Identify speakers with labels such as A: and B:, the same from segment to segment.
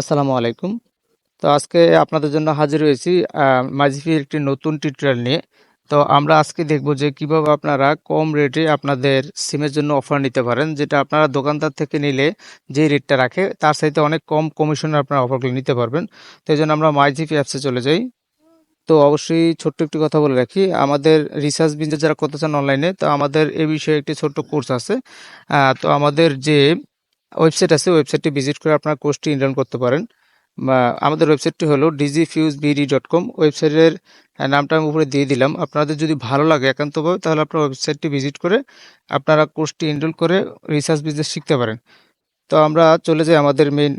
A: আসসালামু আলাইকুম। তো আজকে আপনাদের জন্য হাজির হয়েছি মাজিফির একটি নতুন টিউটোরিয়াল নিয়ে। তো আমরা আজকে দেখব যে কীভাবে আপনারা কম রেটে আপনাদের সিমের জন্য অফার নিতে পারেন, যেটা আপনারা দোকানদার থেকে নিলে যে রেটটা রাখে, তার সাথে অনেক কম কমিশনে আপনারা অফারগুলো নিতে পারবেন। তো এই জন্য আমরা মাইজিপি অ্যাপসে চলে যাই। তো অবশ্যই ছোট্ট একটি কথা বলে রাখি, আমাদের রিসার্চ বিজনেস যারা করতে চান অনলাইনে তো আমাদের এ বিষয়ে একটি ছোট্ট কোর্স আছে। তো আমাদের যে ওয়েবসাইট আছে ওয়েবসাইটটি ভিজিট করে আপনারা কোর্সটি ইনরোল করতে পারেন। আমাদের ওয়েবসাইটটি হলো DG fuse BD dot com ওয়েবসাইটের নামটা আমি উপরে দিয়ে দিলাম। আপনাদের যদি ভালো লাগে একান্তভাবে, তাহলে আপনার ওয়েবসাইটটি ভিজিট করে আপনারা কোর্সটি এনরোল করে রিসার্চ বিজনেস শিখতে পারেন। তো আমরা চলে যাই আমাদের মেন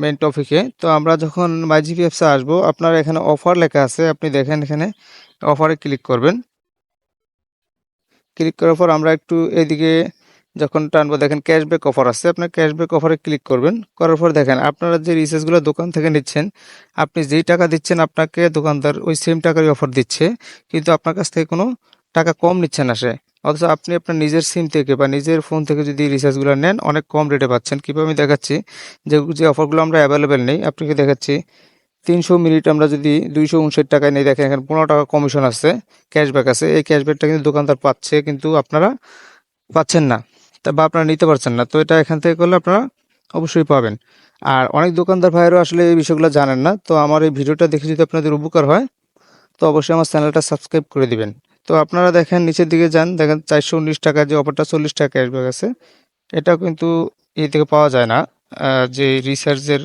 A: মেন টপিকে তো আমরা যখন মাইজিপি অ্যাপসে আসব, আপনার এখানে অফার লেখা আছে, আপনি দেখেন এখানে অফারে ক্লিক করবেন। ক্লিক করার পর আমরা একটু এদিকে যখন টানবো, দেখেন ক্যাশব্যাক অফার আছে আপনার ক্যাশব্যাক অফারে ক্লিক করবেন, করার পর দেখেন আপনারা যে রিচার্জগুলো দোকান থেকে নিচ্ছেন, আপনি যেই টাকা দিচ্ছেন আপনাকে দোকানদার ওই সেম টাকারই অফার দিচ্ছে, কিন্তু আপনার কাছ থেকে কোনো টাকা কম নিচ্ছেন না সে। অথচ আপনি আপনার নিজের সিম থেকে বা নিজের ফোন থেকে যদি রিচার্জগুলো নেন, অনেক কম রেটে পাচ্ছেন। কীভাবে আমি দেখাচ্ছি? যে যে অফারগুলো আমরা অ্যাভেলেবেল নেই, আপনাকে দেখাচ্ছি, তিনশো মিনিট আমরা যদি দুইশো উনষাট টাকায় নেই, দেখেন এখানে পনেরো টাকা কমিশন আছে ক্যাশব্যাক আছে এই ক্যাশব্যাকটা কিন্তু দোকানদার পাচ্ছে, কিন্তু আপনারা পাচ্ছেন না। তা বা আপনারা নিতে পারছেন না, তো এটা এখান থেকে করলে আপনারা অবশ্যই পাবেন। আর অনেক দোকানদার ভাইয়েরও আসলে এই বিষয়গুলো জানেন না, তো আমার এই ভিডিওটা দেখে যদি আপনাদের উপকার হয়, তো অবশ্যই আমার চ্যানেলটা সাবস্ক্রাইব করে দিবেন। তো আপনারা দেখেন নিচের দিকে যান, দেখেন চারশো উনিশ টাকা যে অফারটা চল্লিশ টাকা ক্যাশব্যাক আছে এটা কিন্তু এ থেকে পাওয়া যায় না। যে রিসার্চের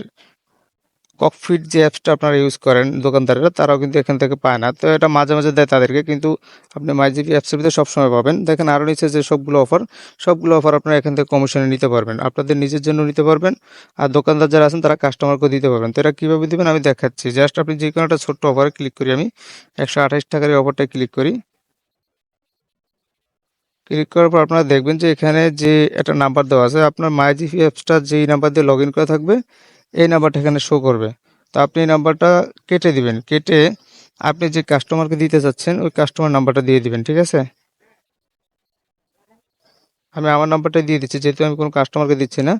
A: ককফিট যে অ্যাপসটা আপনারা ইউজ করেন দোকানদারেরা, তারাও কিন্তু এখান থেকে পায় না। তো এটা মাঝে মাঝে দেয় তাদেরকে, কিন্তু আপনি মাইজিপি অ্যাপসের ভিতরে সবসময় পাবেন। দেখেন আরও নিচে যে সবগুলো অফার সবগুলো অফার আপনারা এখান থেকে কমিশনে নিতে পারবেন। আপনাদের নিজের জন্য নিতে পারবেন আর দোকানদার যারা আছেন তারা কাস্টমারকে দিতে পারবেন। তো এটা কীভাবে দেবেন আমি দেখাচ্ছি। জাস্ট আপনি যে কোনো একটা ছোট্ট অফারে ক্লিক করি আমি। একশো আঠাশ টাকার অফারটায় ক্লিক করি। ক্লিক করার পর আপনারা দেখবেন যে এখানে যে একটা নাম্বার দেওয়া আছে, আপনার মাইজিপি অ্যাপসটা যেই নাম্বার দিয়ে লগ ইন করা থাকবে এই নাম্বারটা এখানে শো করবে। তো আপনি এই নাম্বারটা কেটে দিবেন। কেটে আপনি যে কাস্টমারকে দিতে চাচ্ছেন, ওই কাস্টমার নাম্বারটা দিয়ে দিবেন, ঠিক আছে? আমি আমার নাম্বারটা দিয়ে দিচ্ছি, যেহেতু আমি কোনো কাস্টমারকে দিচ্ছি না।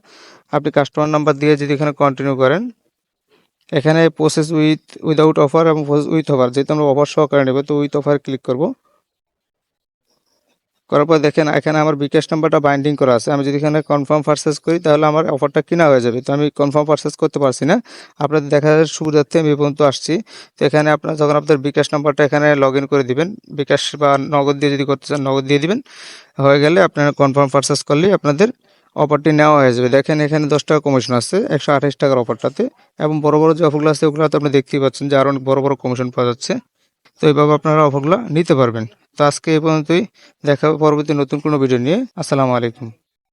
A: আপনি কাস্টমার নাম্বার দিয়ে যদি এখানে কন্টিনিউ করেন, এখানে প্রসেস উইথ উইদাউট অফার এবং উইথ অফার যেহেতু আমরা অফার সহকারে নেব, তো উইথ অফার ক্লিক করব। করার পর দেখেন, এখানে আমার বিকাশ নাম্বারটা বাইন্ডিং করা আছে। আমি যদি এখানে কনফার্ম পারচেস করি, তাহলে আমার অফারটা কিনা হয়ে যাবে। তো আমি কনফার্ম পারচেস করতে পারছি না। আপনাদের দেখা যাচ্ছে সুবিধার্থে আমি পর্যন্ত আসছি। তো এখানে আপনার, যখন আপনার বিকাশ নাম্বারটা এখানে লগ করে দিবেন, বিকাশ বা নগদ দিয়ে যদি করতে চান, নগদ দিয়ে দিবেন, হয়ে গেলে আপনারা কনফার্ম পারচেস করলেই আপনাদের অফারটি নেওয়া হয়ে যাবে। দেখেন, এখানে দশ টাকা কমিশন আছে, একশো আঠাশ টাকার অফারটাতে এবং বড় বড় যে অফারগুলো আছে, ওগুলো তো আপনি দেখতেই পাচ্ছেন যে আরও অনেক বড় বড় কমিশন পাওয়া যাচ্ছে। তো এইভাবে আপনারা অফারগুলো নিতে পারবেন। তো আজকে এই পর্যন্তই। দেখা পরবর্তী নতুন কোনো ভিডিও নিয়ে। আসসালামু আলাইকুম।